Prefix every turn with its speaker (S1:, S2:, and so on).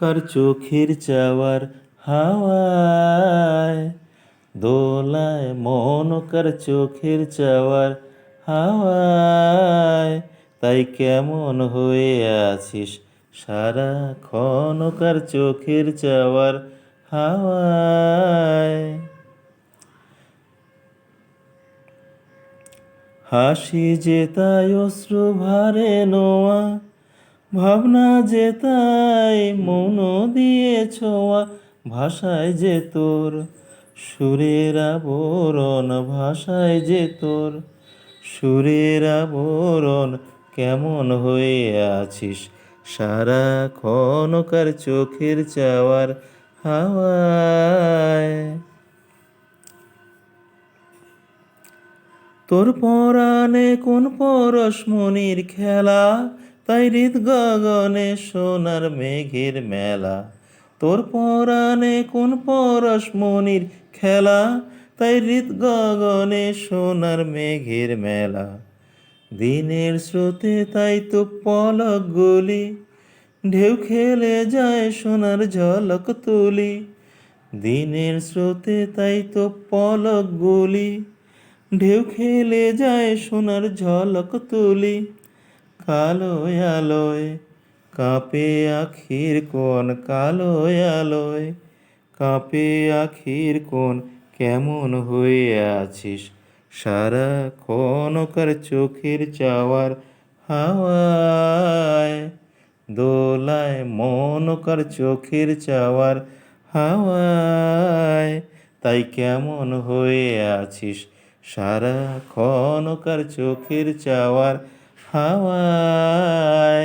S1: কার চোখের চাওয়ার হাওয়ায়, দোলায় মন কার চোখের চাওয়ার হাওয়ায়, তাই কেমন হয়ে আছিস? সারাক্ষণ কার চোখের চাওয়ার হাওয়ায়। হাসি যে তাই অশ্রু ভারে নোয়া ভাবনা যে তাই মন দিয়ে ভাষায় যে তোর, সুরের আবরণ ভাষায় যে তোর, সুরের আবরণ কেমন হয়ে আছিস? সারাক্ষণ কার চোখের চাওয়ার হাওয়ায়। তোর পরাণে কোন পরশমণির খেলা? তাই গগনে সোনার মেঘের মেলা। তোর পরাণে কোন পরশ পরশমণির খেলা? তাই গগনে সোনার মেঘের মেলা। দিনের স্রোতে তাই তো পলক গলি। ঢেউ খেলে যায় সোনার ঝলক তুলি। দিনের স্রোতে তাই তো পলক গলি। ঢেউ খেলে যায় সোনার ঝলক তুলি। কালো আলোয়, কাঁপে আখির কোন কালোয় আলোয়, কাঁপে আখির কোন কেমন হয়ে আছিস? সারা ক্ষণকার চোখের চাওয়ার হাওয়ায়, দোলায় মনকার চোখের চাওয়ার হাওয়ায়, তাই কেমন হয়ে আছিস? সারা ক্ষণকার চোখের চাওয়ার হাওয়ায়